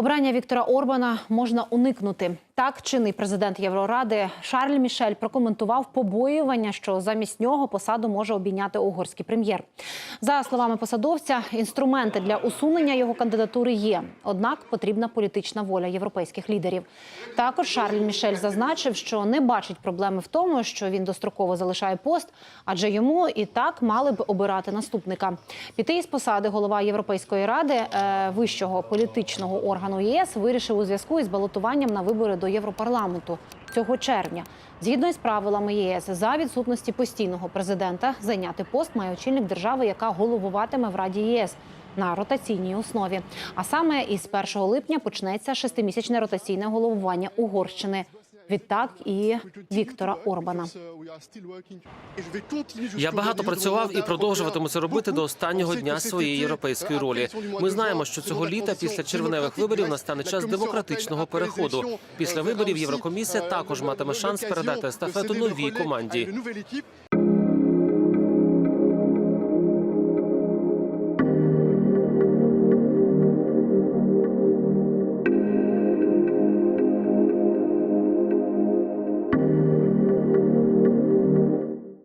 Обрання Віктора Орбана можна уникнути. Так, чинний президент Євроради Шарль Мішель прокоментував побоювання, що замість нього посаду може обійняти угорський прем'єр. За словами посадовця, інструменти для усунення його кандидатури є. Однак потрібна політична воля європейських лідерів. Також Шарль Мішель зазначив, що не бачить проблеми в тому, що він достроково залишає пост, адже йому і так мали б обирати наступника. Піти із посади голова Європейської ради е, вищого політичного органу ЄС вирішив у зв'язку із балотуванням на вибори до Європарламенту цього червня. Згідно із правилами ЄС, за відсутності постійного президента зайняти пост має очільник держави, яка головуватиме в Раді ЄС. На ротаційній основі, а саме із 1 липня почнеться шестимісячне ротаційне головування Угорщини. Відтак і Віктора Орбана. Я багато працював і продовжуватиму це робити до останнього дня своєї європейської ролі. Ми знаємо, що цього літа після червневих виборів настане час демократичного переходу. Після виборів Єврокомісія також матиме шанс передати естафету новій команді.